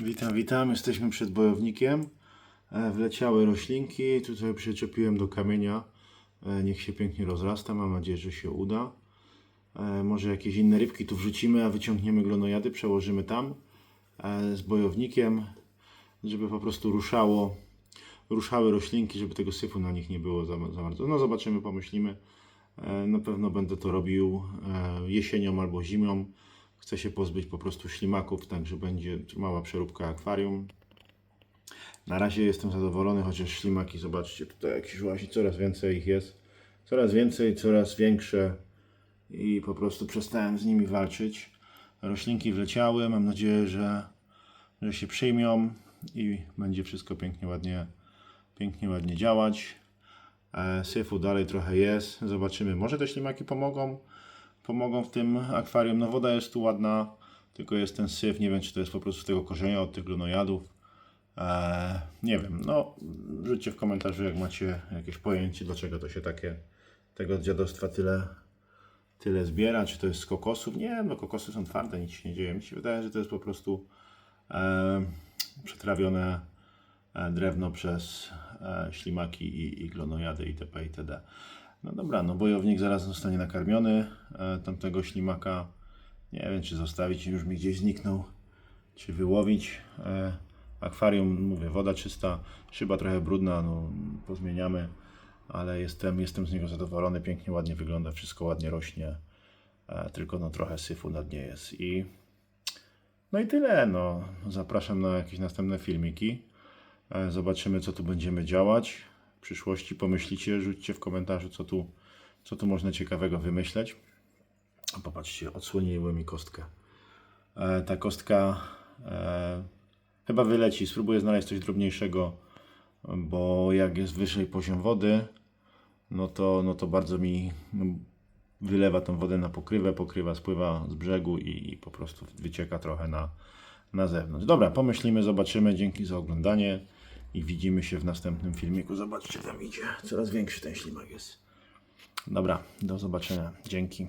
Witam, witam. Jesteśmy przed bojownikiem. E, Wleciały roślinki. Tutaj przyczepiłem do kamienia. E, Niech się pięknie rozrasta. Mam nadzieję, że się uda. E, Może jakieś inne rybki tu wrzucimy, a wyciągniemy glonojady, przełożymy tam z bojownikiem, żeby po prostu ruszało, ruszały roślinki, żeby tego syfu na nich nie było za, za bardzo. No zobaczymy, pomyślimy. Na pewno będę to robił jesienią albo zimą. Chcę się pozbyć po prostu ślimaków, także będzie mała przeróbka akwarium. Na razie jestem zadowolony, chociaż ślimaki, zobaczcie, tutaj jakieś łazi, coraz więcej ich jest. Coraz więcej, coraz większe i po prostu przestałem z nimi walczyć. Roślinki wleciały, mam nadzieję, że, że się przyjmią i będzie wszystko pięknie, ładnie, pięknie, ładnie działać. E, syfu dalej trochę jest, zobaczymy. Może te ślimaki pomogą, pomogą w tym akwarium. No woda jest tu ładna, tylko jest ten syf, nie wiem czy to jest po prostu z tego korzenia od tych glonojadów. Eee, nie wiem, no rzućcie w komentarzu jak macie jakieś pojęcie dlaczego to się takie, tego dziadostwa tyle, tyle zbiera, czy to jest z kokosów. Nie no kokosy są twarde, nic się nie dzieje. Mi się wydaje, że to jest po prostu e, przetrawione drewno przez e, ślimaki i, i glonojady itp. itd. No dobra, no bojownik zaraz zostanie nakarmiony. E, tamtego ślimaka nie wiem, czy zostawić, już mi gdzieś zniknął, czy wyłowić. E, akwarium, mówię, woda czysta, szyba trochę brudna, no pozmieniamy, ale jestem, jestem z niego zadowolony, pięknie, ładnie wygląda, wszystko ładnie rośnie, e, tylko no trochę syfu na dnie jest i no i tyle, no. Zapraszam na jakieś następne filmiki. Zobaczymy, co tu będziemy działać. Przyszłości pomyślicie, rzućcie w komentarzu, co tu, co tu można ciekawego wymyśleć. Popatrzcie, odsłoniły mi kostkę. E, ta kostka e, chyba wyleci. Spróbuję znaleźć coś drobniejszego, bo jak jest wyżej poziom wody, no to, no to bardzo mi no, wylewa tą wodę na pokrywę, pokrywa spływa z brzegu i, i po prostu wycieka trochę na, na zewnątrz. Dobra, pomyślimy, zobaczymy. Dzięki za oglądanie i widzimy się w następnym filmiku. Zobaczcie, tam idzie. Coraz większy ten ślimak jest. Dobra, do zobaczenia. Dzięki.